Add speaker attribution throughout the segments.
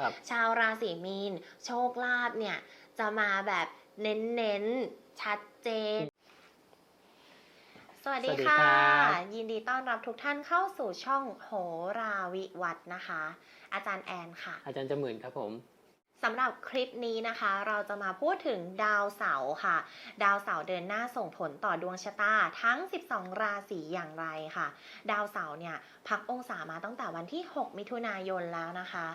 Speaker 1: ครับ
Speaker 2: ชาวราศีมีน โชคลาภเนี่ยจะมาแบบเน้นๆ ชัดเจน สวัสดี
Speaker 1: สวัสดี
Speaker 2: ค่ะ
Speaker 1: ครับ
Speaker 2: ยินดีต้อนรับทุกท่านเข้าสู่ช่องโหราวิวัฒน์นะคะ อาจารย์แอนค่ะ
Speaker 1: อาจารย์จมื่นครับผม
Speaker 2: สำหรับคลิปนี้นะคะ เราจะมาพูดถึงดาวเสาร์ค่ะ ดาวเสาร์เดินหน้าส่งผลต่อดวงชะตาทั้ง 12 ราศีอย่างไรค่ะ ดาวเสาร์เนี่ยพักองศามาตั้งแต่วันที่ 6 มิถุนายนแล้วนะคะ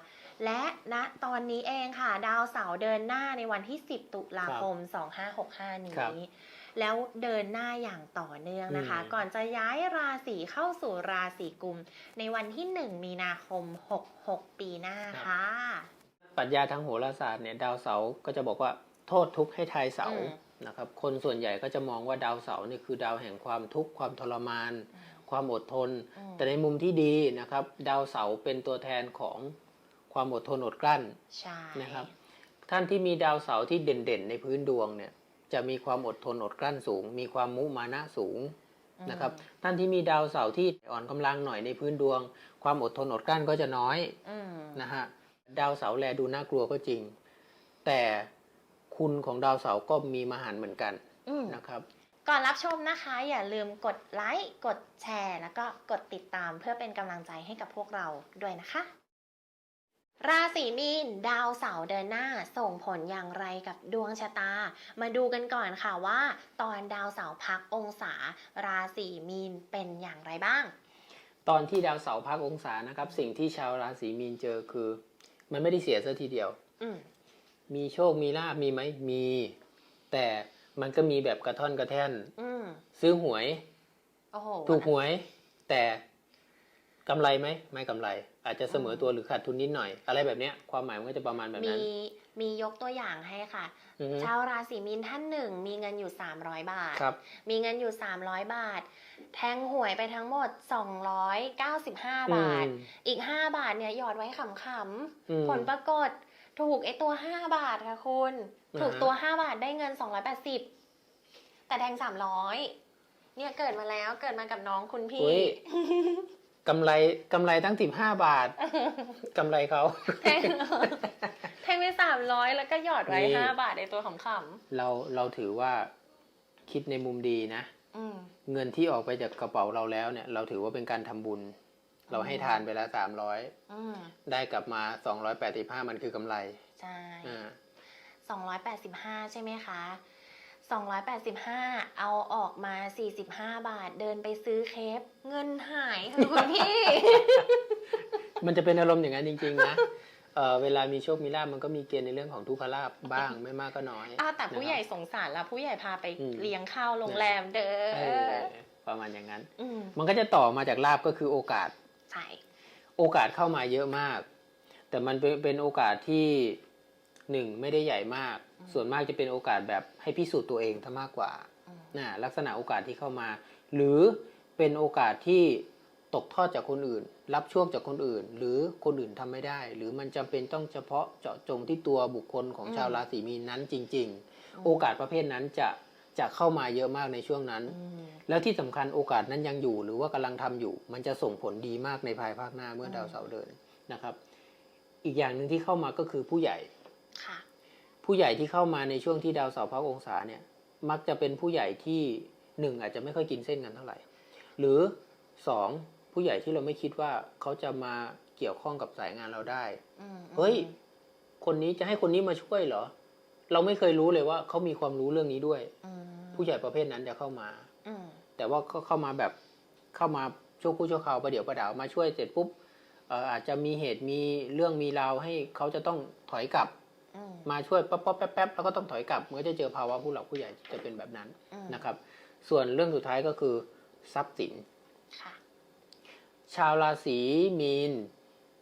Speaker 2: และณตอนนี้เองค่ะ ดาวเสาร์เดินหน้าในวันที่ 10 ตุลาคม 2565
Speaker 1: ครับ
Speaker 2: นี้ แล้วเดินหน้าอย่างต่อเนื่องนะคะ
Speaker 1: อืม
Speaker 2: ก่อนจะย้ายราศีเข้าสู่ราศีกุม ในวันที่ 1 มีนาคม 66 ปีหน้าค่ะ
Speaker 1: ปรัชญาทางโหราศาสตร์เนี่ยดาวเสาร์ก็จะบอกว่าโทษทุกข์ให้ทายเสาร์
Speaker 2: อืม
Speaker 1: นะครับคนส่วนใหญ่ก็จะมองว่าดาวเสาร์เนี่ยคือดาวแห่งความทุกข์ความทรมาน ความอดทน
Speaker 2: อืม
Speaker 1: แต่ในมุมที่ดีนะครับ ดาวเสาร์เป็นตัวแทนของความอดทนอดกลั้น
Speaker 2: ใช่
Speaker 1: นะครับ ท่านที่มีดาวเสาร์ที่เด่นๆ ในพื้นดวงเนี่ยจะมีความอดทนอดกลั้นสูง มีความมุมานะสูง
Speaker 2: อืม
Speaker 1: นะครับท่านที่มีดาวเสาร์ที่อ่อนกำลังหน่อยในพื้นดวง ความอดทนอดกลั้นก็จะน้อย
Speaker 2: อืม
Speaker 1: นะฮะ ดาวเสาร์แลดูน่ากลัวก็จริง แต่คุณของดาวเสาร์ก็มีมหันต์เหมือนกัน
Speaker 2: อืม
Speaker 1: นะครับ
Speaker 2: ก่อนรับชมนะคะ อย่าลืมกดไลค์กดแชร์ แล้วก็กดติดตามเพื่อเป็นกำลังใจให้กับพวกเราด้วยนะคะ ราศีมีน ดาวเสาร์เดินหน้าส่งผลอย่างไรกับดวงชะตา มาดูกันก่อนค่ะว่า ตอนดาวเสาร์พักองศา ราศีมีนเป็นอย่างไรบ้าง
Speaker 1: ตอนที่ดาวเสาร์พักองศานะครับ สิ่งที่ชาวราศีมีนเจอคือ มันไม่ได้เสียซะทีเดียว
Speaker 2: อืม
Speaker 1: มีโชคมีลาบมีไหมมี แต่มันก็มีแบบกระท่อนกระแท่น
Speaker 2: อืม
Speaker 1: ซื้อหวย
Speaker 2: โอ้โห
Speaker 1: ถูกหวย แต่กำไรไหมไม่กำไร อาจจะเสมอตัวหรือขาดทุนนิดหน่อย อะไรแบบเนี้ย ความหมายมันก็จะประมาณแบบ
Speaker 2: มี
Speaker 1: นั้น
Speaker 2: มี ยกตัวอย่างให้ค่ะ
Speaker 1: อือฮึ
Speaker 2: ชาวราศีมีนท่านหนึ่ง มีเงินอยู่ 300 บาท
Speaker 1: ครับ
Speaker 2: มีเงินอยู่ 300 บาท แทงหวยไปทั้งหมด 295 บาท
Speaker 1: อืม
Speaker 2: อีก 5 บาทเนี่ยหยอดไว้ขำ
Speaker 1: อืม
Speaker 2: ๆผลปรากฏถูกไอตัว 5 บาทค่ะคุณ
Speaker 1: อ่าฮะ
Speaker 2: ถูกตัว 5 บาทได้เงิน 280 แต่แทง 300 เนี่ยเกิดมาแล้วเกิดมากับน้องคุณพี่
Speaker 1: อุ๊ย กำไรกำไรตั้งสิบห้าบาทกำไรเขา
Speaker 2: แทงแทงไป300แล้วก็หยอดไว้
Speaker 1: นี่
Speaker 2: 5บาทในตัวขำ
Speaker 1: เราเราถือว่าคิดในมุมดีนะ
Speaker 2: ๆอืม
Speaker 1: เงินที่ออกไปจากกระเป๋าเราแล้วเนี่ย เราถือว่าเป็นการทำบุญ เราให้ทานไปแล้วสามร้อย
Speaker 2: อืม
Speaker 1: ได้กลับมาสองร้อยแปดสิบห้ามันคือกำไร
Speaker 2: ใช่
Speaker 1: อ่า
Speaker 2: 285ใช่ไหมคะ 285 เอาออกมา 45 บาท เดินไปซื้อเคปเงินหายค่ะคุณพี่
Speaker 1: มันจะเป็นอารมณ์อย่างนั้นจริง ๆ นะ เออเวลามีโชคมีลาบมันก็มีเกณฑ์ในเรื่องของทุกขลาบบ้างไม่มากก็น้อย
Speaker 2: อ้าวแต่ผู้ใหญ่สงสารละผู้ใหญ่พาไป
Speaker 1: อืม
Speaker 2: เลี้ยงข้าวโรงแรมเด้
Speaker 1: เอ
Speaker 2: อ
Speaker 1: อประมาณอย่างนั้น
Speaker 2: อืม
Speaker 1: มันก็จะต่อมาจากลาบก็คือโอกาส
Speaker 2: ใช่
Speaker 1: โอกาสเข้ามาเยอะมาก แต่มันเป็นเป็นโอกาสที่หนึ่งไม่ได้ใหญ่มาก ส่วนมากจะเป็นโอกาสแบบให้พิสูจน์ตัวเองถ้ามากกว่า
Speaker 2: อืม
Speaker 1: นะลักษณะโอกาสที่เข้ามา หรือเป็นโอกาสที่ตกทอดจากคนอื่น รับช่วงจากคนอื่น หรือคนอื่นทำไม่ได้ หรือมันจำเป็นต้องเฉพาะเจาะจงที่ตัวบุคคลของชาวราศีมีนนั้นจริง ๆ โอกาสประเภทนั้นจะจะเข้ามาเยอะมากในช่วงนั้น
Speaker 2: อืม
Speaker 1: แล้วที่สำคัญโอกาสนั้นยังอยู่ หรือว่ากำลังทำอยู่ มันจะส่งผลดีมากในภายภาคหน้าเมื่อ
Speaker 2: อืม
Speaker 1: ดาวเสาร์เดินนะครับ อีกอย่างหนึ่งที่เข้ามาก็คือผู้ใหญ่
Speaker 2: ค่ะ
Speaker 1: ผู้ใหญ่ที่เข้ามาในช่วงที่ดาวเสาร์พักองศาเนี่ยมักจะเป็นผู้ใหญ่ที่หนึ่งอาจจะไม่ค่อยกินเส้นกันเท่าไหร่ หรือสองผู้ใหญ่ที่เราไม่คิดว่าเขาจะมาเกี่ยวข้องกับสายงานเราได้
Speaker 2: อืม
Speaker 1: เฮ้ยคนนี้จะให้คนนี้มาช่วยเหรอ เราไม่เคยรู้เลยว่าเขามีความรู้เรื่องนี้ด้วย
Speaker 2: อืม
Speaker 1: ผู้ใหญ่ประเภทนั้นจะเข้ามา
Speaker 2: อืม
Speaker 1: แต่ว่าก็เข้ามาแบบเข้ามาชั่วครู่ชั่วคราวประเดี๋ยวประดาวมาช่วยเสร็จปุ๊บเอ่ออาจจะมีเหตุมีเรื่องมีราวให้เขาจะต้องถอยกลับ
Speaker 2: อื ม
Speaker 1: มาช่วยป๊อปป๊อปแป๊บแป๊บแล้วก็ต้องถอยกลับเมื่อจะเจอภาวะผู้หลักผู้ใหญ่จะเป็นแบบนั้น
Speaker 2: อืม
Speaker 1: นะครับ ส่วนเรื่องสุดท้ายก็คือทรัพย์สิน
Speaker 2: ค่ะ
Speaker 1: ชาวราศีมีน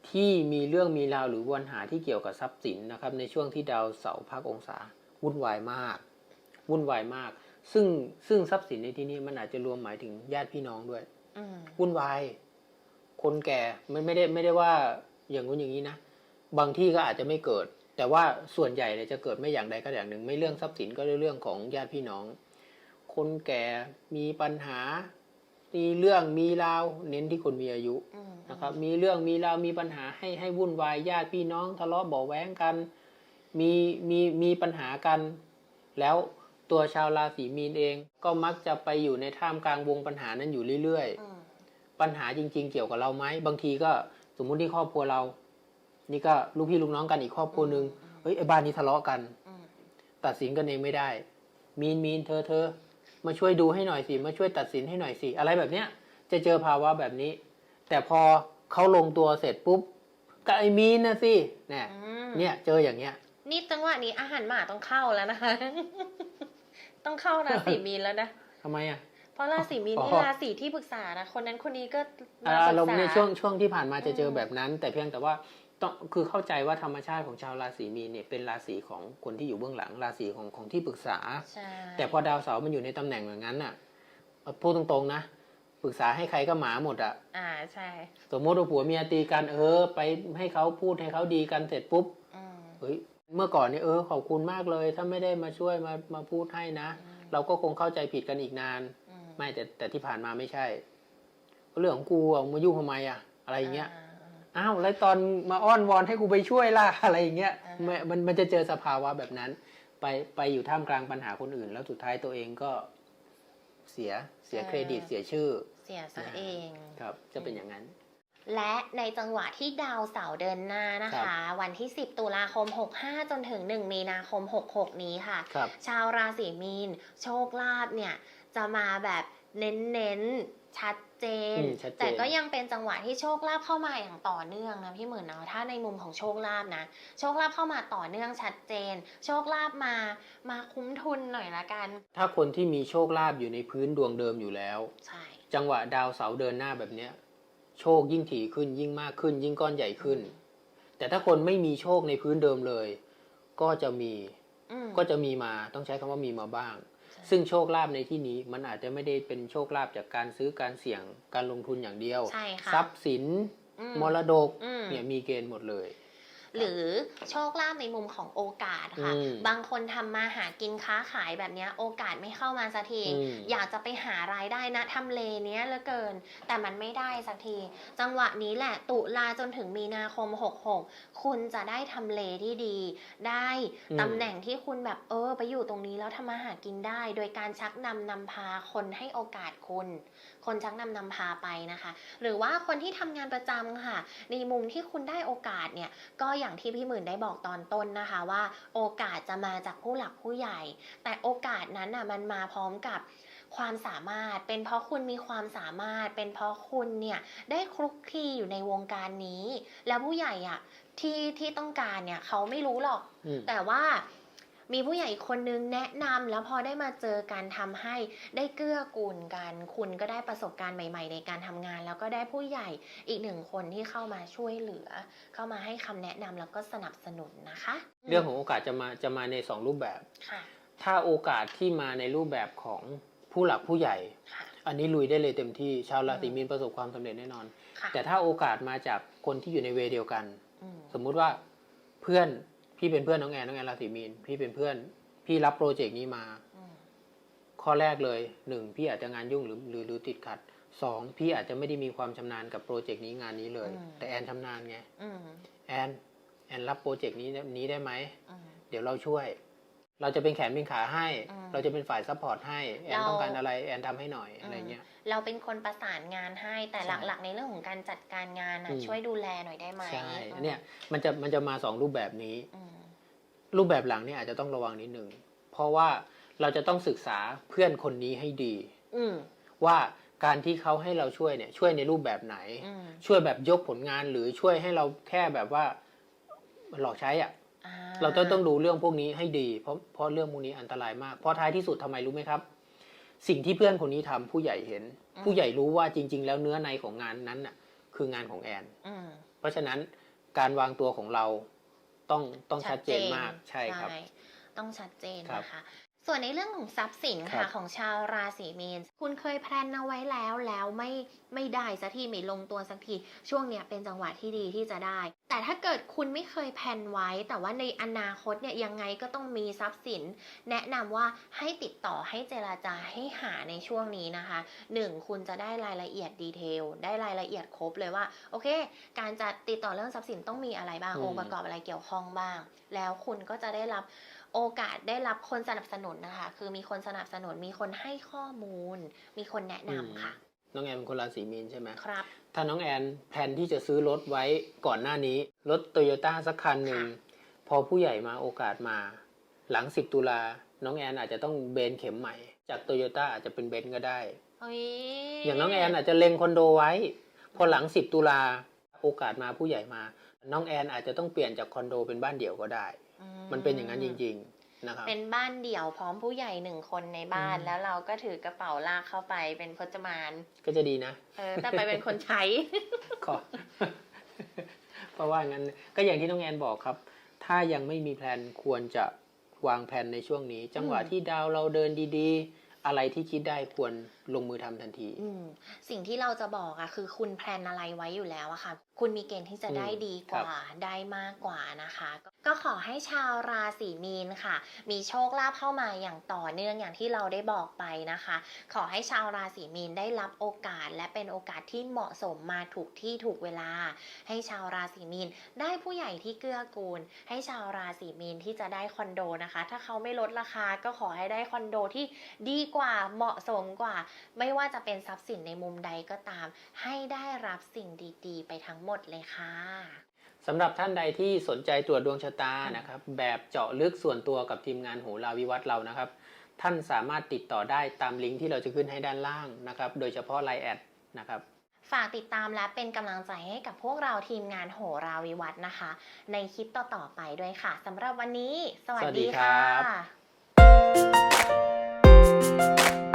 Speaker 1: ที่มีเรื่องมีราวหรือปัญหาที่เกี่ยวกับทรัพย์สินนะครับ ในช่วงที่ดาวเสาร์พักองศาวุ่นวายมาก วุ่นวายมาก ซึ่งซึ่งทรัพย์สินในที่นี้มันอาจจะรวมหมายถึงญาติพี่น้องด้วย
Speaker 2: อืม
Speaker 1: วุ่นวายคนแก่ไม่ไม่ได้ไม่ได้ว่าอย่างนู้นอย่างนี้นะบางที่ก็อาจจะไม่เกิด แต่ว่าส่วนใหญ่เนี่ยจะเกิดไม่อย่างใดก็อย่างหนึ่ง ไม่เรื่องทรัพย์สินก็เรื่องของญาติพี่น้อง คนแก่มีปัญหามีเรื่องมีราวเน้นที่คนมีอายุ
Speaker 2: อืม
Speaker 1: นะครับ มีเรื่องมีราวมีปัญหาให้ให้วุ่นวายญาติพี่น้อง ทะเลาะเบาะแว้งกัน มีมีมีปัญหากัน แล้วตัวชาวราศีมีนเอง ก็มักจะไปอยู่ในท่ามกลางวงปัญหานั้นอยู่เรื่อยๆ
Speaker 2: อืม
Speaker 1: ปัญหาจริง ๆ เกี่ยวกับเราไหมบางทีก็สมมุติที่ครอบครัวเรา นี่ก็ลูกพี่ลูกน้องกันอีกครอบครัวหนึ่งเฮ้ยไอ้บ้านนี้ทะเลาะกัน
Speaker 2: อืม
Speaker 1: ตัดสินกันเองไม่ได้ มีนมีนเธอเธอมาช่วยดูให้หน่อยสิมาช่วยตัดสินให้หน่อยสิอะไรแบบเนี้ย จะเจอภาวะแบบนี้ แต่พอเขาลงตัวเสร็จปุ๊บก็ไอ้มีนนะสิเนี่ย
Speaker 2: อืม
Speaker 1: เนี่ยเจออย่างเงี้ย
Speaker 2: นี่จังหวะนี้อาหารหมาต้องเข้าแล้วนะคะ ต้องเข้าราศีมีนแล้วนะ
Speaker 1: ทำไมอะ
Speaker 2: เพราะราศีมีนนี่
Speaker 1: อ๋อ
Speaker 2: ราศีที่ปรึกษานะคนนั้นคนนี้ก็
Speaker 1: อ่า
Speaker 2: มาป
Speaker 1: อาร
Speaker 2: รึ
Speaker 1: ม
Speaker 2: ก
Speaker 1: ณ์
Speaker 2: ษา
Speaker 1: ในช่วงช่วงที่ผ่านมาจะเจออ
Speaker 2: ม
Speaker 1: แบบนั้น แต่เพียงแต่ว่าต้องคือเข้าใจว่าธรรมชาติของชาวราศีมีนเนี่ยเป็นราศีของคนที่อยู่เบื้องหลังราศีของของที่ปรึกษา
Speaker 2: ใช่
Speaker 1: แต่พอดาวเสาร์มันอยู่ในตำแหน่งอย่างนั้นน่ะเอาพูดตรงๆนะปรึกษาให้ใครก็หมาหมดอะ
Speaker 2: อ่าใช่
Speaker 1: สมมติว่าผัวเมียตีกันเออ ไปให้เขาพูดให้เขาดีกันเสร็จปุ๊บ
Speaker 2: อืม
Speaker 1: เฮ้ยเมื่อก่อนเนี่ยเออขอบคุณมากเลย ถ้าไม่ได้มาช่วยมามาพูดให้นะ เราก็คงเข้าใจผิดกันอีกนาน
Speaker 2: อืม
Speaker 1: ไม่แต่แต่ที่ผ่านมาไม่ใช่ก็เรื่องของกูอะมายุ่งทำไมอะอะไรอย่างเงี้ย
Speaker 2: อ่า
Speaker 1: อ้าวแล้วตอนมาอ้อนวอนให้กูไปช่วยล่ะอะไรอย่างเงี้ย
Speaker 2: อ่า
Speaker 1: มันมันมันจะเจอสภาวะแบบนั้น ไปไปอยู่ท่ามกลางปัญหาคนอื่น แล้วสุดท้ายตัวเองก็เสียเสียเครดิตเสียชื่อ
Speaker 2: เสียซะเอง
Speaker 1: ครับจะเป็นอย่างนั้น
Speaker 2: และในจังหวะที่ดาวเสาร์เดินหน้านะ
Speaker 1: ครั
Speaker 2: คะ
Speaker 1: บ
Speaker 2: วันที่ 10 ตุลาคม 65 จนถึง 1 มีนาคม 66 นี้ค่ะ
Speaker 1: ครับ
Speaker 2: ชาวราศีมีน โชคลาภเนี่ย จะมาแบบเน้นๆชัด เจน
Speaker 1: อืมชัดเจน
Speaker 2: แต่ก็ยังเป็นจังหวะที่โชคลาภเข้ามาอย่างต่อเนื่องนะพี่หมื่นเนาะถ้าในมุมของโชคลาภนะ โชคลาภเข้ามาต่อเนื่องชัดเจน โชคลาภมามาคุ้มทุนหน่อยละกัน
Speaker 1: ถ้าคนที่มีโชคลาภอยู่ในพื้นดวงเดิมอยู่แล้ว
Speaker 2: ใช่
Speaker 1: จังหวะดาวเสาร์เดินหน้าแบบเนี้ยโชคยิ่งถี่ขึ้นยิ่งมากขึ้น ยิ่งก้อนใหญ่ขึ้น แต่ถ้าคนไม่มีโชคในพื้นเดิมเลย ก็จะมี
Speaker 2: อืม
Speaker 1: ก็จะมีมาต้องใช้คำว่ามีมาบ้าง
Speaker 2: ใช่
Speaker 1: ซึ่งโชคลาภในที่นี้มันอาจจะไม่ได้เป็นโชคลาภจากการซื้อการเสี่ยงการลงทุนอย่างเดียว
Speaker 2: ใช่ค่ะ
Speaker 1: ทรัพย์สิน
Speaker 2: อื
Speaker 1: มรดก
Speaker 2: อืม
Speaker 1: เนี่ยมีเกณฑ์หมดเลย
Speaker 2: หรือโชคลาภในมุมของโอกาสค่ะ
Speaker 1: อืม
Speaker 2: บางคนทำมาหากินค้าขายแบบเนี้ยโอกาสไม่เข้ามาสักที
Speaker 1: อืม
Speaker 2: อยากจะไปหารายได้นะทำเลเนี้ยเหลือเกิน แต่มันไม่ได้สักที จังหวะนี้แหละตุลาจนถึงมีนาคม 66 คุณจะได้ทำเลที่ดี ได้ตำแหน่งที่คุณแบบเออ ไปอยู่ตรงนี้แล้วทำมาหากินได้ โดยการชักนำนำพาคนให้โอกาสคุณ คนชักนำนำพาไปนะคะ หรือว่าคนที่ทำงานประจำค่ะ ในมุมที่คุณได้โอกาสเนี่ยก็อย่างที่พี่หมื่นได้บอกตอนต้นนะคะว่า โอกาสจะมาจากผู้หลักผู้ใหญ่ แต่โอกาสนั้นน่ะมันมาพร้อมกับความสามารถ เป็นเพราะคุณมีความสามารถ เป็นเพราะคุณเนี่ยได้คลุกคลีอยู่ในวงการนี้ แล้วผู้ใหญ่อะที่ที่ต้องการเนี่ยเขาไม่รู้หรอก
Speaker 1: อืม
Speaker 2: แต่ว่า มีผู้ใหญ่อีกคนนึงแนะนำแล้วพอได้มาเจอกันทำให้ได้เกื้อกูลกัน คุณก็ได้ประสบการณ์ใหม่ ๆ ในการทำงาน แล้วก็ได้ผู้ใหญ่อีกหนึ่งคนที่เข้ามาช่วยเหลือ เข้ามาให้คำแนะนำแล้วก็สนับสนุนนะคะ
Speaker 1: เรื่องของโอกาสจะมาจะมาในสองรูปแบบ
Speaker 2: ค่ะ
Speaker 1: ถ้าโอกาสที่มาในรูปแบบของผู้หลักผู้ใหญ่
Speaker 2: ค่ะ
Speaker 1: อันนี้ลุยได้เลยเต็มที่ชาวราศีมีนประสบความสำเร็จแน่นอน
Speaker 2: ค่ะ
Speaker 1: แต่ถ้าโอกาสมาจากคนที่อยู่ในเวย์เดียวกัน
Speaker 2: อืม
Speaker 1: สมมุติว่าเพื่อน พี่เป็นเพื่อนน้องแอนน้องแอนราศีมีนพี่เป็นเพื่อน พี่รับโปรเจกต์นี้มา
Speaker 2: อืม
Speaker 1: ข้อแรกเลยหนึ่งพี่อาจจะงานยุ่งหรือหรือหรือติดขัดสองพี่อาจจะไม่ได้มีความชำนาญกับโปรเจกต์นี้งานนี้เลย แต่แอนชำนาญไง
Speaker 2: อืม
Speaker 1: แอนแอนรับโปรเจกต์นี้นี้ได้ไหม
Speaker 2: อืม
Speaker 1: เดี๋ยวเราช่วย เราจะเป็นแขนเป็นขาให้
Speaker 2: อืม
Speaker 1: เราจะเป็นฝ่ายซัพพอร์ตให้ แอน
Speaker 2: เรา
Speaker 1: ต้องการอะไรแอนทำให้หน่อยอะไรเงี้ย
Speaker 2: เราเป็นคนประสานงานให้แต่
Speaker 1: ใช่
Speaker 2: หลักๆ ในเรื่องของการจัดการงานนะ
Speaker 1: อืม
Speaker 2: ช่วยดูแลหน่อยได้ไหม
Speaker 1: ใช่เนี่ยมันจะมันจะมาสองรูปแบบนี้
Speaker 2: อืม
Speaker 1: รูปแบบหลังเนี่ยอาจจะต้องระวังนิดนึง เพราะว่าเราจะต้องศึกษาเพื่อนคนนี้ให้ดี
Speaker 2: อืม
Speaker 1: ว่าการที่เขาให้เราช่วยเนี่ย ช่วยในรูปแบบไหน
Speaker 2: อืม
Speaker 1: ช่วยแบบยกผลงานหรือช่วยให้เราแค่แบบว่าหลอกใช้อะ่ะ
Speaker 2: อ่
Speaker 1: เราต้องต้องดูเรื่องพวกนี้ให้ดี เพราะเพราะเรื่องพวกนี้อันตรายมาก เพราะท้ายที่สุดทำไมรู้ไหมครับ สิ่งที่เพื่อนคนนี้ทำผู้ใหญ่เห็น ผู้ใหญ่รู้ว่าจริง ๆ แล้วเนื้อในของงานนั้นน่ะ คืองานของแอน
Speaker 2: อืม
Speaker 1: เพราะฉะนั้นการวางตัวของเรา ต้องต้องชัดเจนมากใช่ครับ
Speaker 2: ต้องชัดเจน
Speaker 1: ครับ
Speaker 2: นะคะ ส่วนในเรื่องของทรัพย์สิน
Speaker 1: ครั
Speaker 2: ค่ะ
Speaker 1: บ
Speaker 2: ของชาวราศีมีนคุณเคยแพลนเอาไว้แล้วแล้วไม่ไม่ได้สักทีไม่ลงตัวสักทีช่วงเนี้ยเป็นจังหวะที่ดีที่จะได้ แต่ถ้าเกิดคุณไม่เคยแพลนไว้ แต่ว่าในอนาคตเนี่ยยังไงก็ต้องมีทรัพย์สิน แนะนำว่าให้ติดต่อให้เจราจาให้หาในช่วงนี้นะคะหนึ่งคุณจะได้รายละเอียดดีเทลได้รายละเอียดครบเลยว่าโอเค การจะติดต่อเรื่องทรัพย์สินต้องมีอะไรบ้าง
Speaker 1: อืม
Speaker 2: องค์ประกอบอะไรเกี่ยวข้องบ้าง แล้วคุณก็จะได้รับ โอกาสได้รับคนสนับสนุนนะคะ คือมีคนสนับสนุนมีคนให้ข้อมูล มีคนแนะนำค่ะ
Speaker 1: น้องแอนเป็นคนราศีมีนใช่ไหม
Speaker 2: ครับ
Speaker 1: ถ้าน้องแอนแพลนที่จะซื้อรถไว้ก่อนหน้านี้ รถโตโยต้าสักคันหนึ่ง
Speaker 2: ค่ะ
Speaker 1: พอผู้ใหญ่มาโอกาสมา หลัง10ตุลาน้องแอนอาจจะต้องเบนเข็มใหม่ จากโตโยต้าอาจจะเป็นเบนก็ได้
Speaker 2: เฮ้ย
Speaker 1: อย่างน้องแอนอาจจะเล็งคอนโดไว้ พอหลัง10ตุลาโอกาสมาผู้ใหญ่มา น้องแอนอาจจะต้องเปลี่ยนจากคอนโดเป็นบ้านเดี่ยวก็ได้
Speaker 2: อื
Speaker 1: มันเป็นอย่างนั้นจริง ๆ นะครับ
Speaker 2: เป็นบ้านเดี่ยวพร้อมผู้ใหญ่หนึ่งคนในบ้าน
Speaker 1: อืม
Speaker 2: แล้วเราก็ถือกระเป๋าลากเข้าไปเป็นพจมาน
Speaker 1: ก็จะดีนะ
Speaker 2: เออ แต่ไปเป็นคนใช้
Speaker 1: ขอเพราะว่างั้นก็อย่างที่น้องแอนบอกครับ ถ้ายังไม่มีแพลนควรจะวางแผนในช่วงนี้ จังหวะ
Speaker 2: อืม
Speaker 1: ที่ดาวเราเดินดีๆ อะไรที่คิดได้ควรลงมือทำทันที
Speaker 2: อืมสิ่งที่เราจะบอกอะคือคุณแพลนอะไรไว้อยู่แล้วอะค่ะ คุณมีเกณฑ์ที่จะได้
Speaker 1: อืม
Speaker 2: ดีกว่าได้มากกว่านะคะ ก็ขอให้ชาวราศีมีนค่ะ มีโชคลาภเข้ามาอย่างต่อเนื่องอย่างที่เราได้บอกไปนะคะ ขอให้ชาวราศีมีนได้รับโอกาส และเป็นโอกาสที่เหมาะสมมาถูกที่ถูกเวลา ให้ชาวราศีมีนได้ผู้ใหญ่ที่เกื้อกูล ให้ชาวราศีมีนที่จะได้คอนโดนะคะ ถ้าเขาไม่ลดราคาก็ขอให้ได้คอนโดที่ดีกว่าเหมาะสมกว่า ไม่ว่าจะเป็นทรัพย์สินในมุมใดก็ตาม ให้ได้รับสิ่งดีๆ ไปทั้งหมดเลยค่ะ
Speaker 1: สำหรับท่านใดที่สนใจตรวจดวงชะตานะครับ แบบเจาะลึกส่วนตัวกับทีมงานโหราวิวัฒเรานะครับ ท่านสามารถติดต่อได้ตามลิงก์ที่เราจะขึ้นให้ด้านล่างนะครับ โดยเฉพาะไลน์แอดนะครับ
Speaker 2: ฝากติดตามและเป็นกำลังใจให้กับพวกเราทีมงานโหราวิวัฒนะคะ ในคลิปต่อ ๆ ไปด้วยค่ะสำหรับวันนี้ สวัส
Speaker 1: ดีค่ะ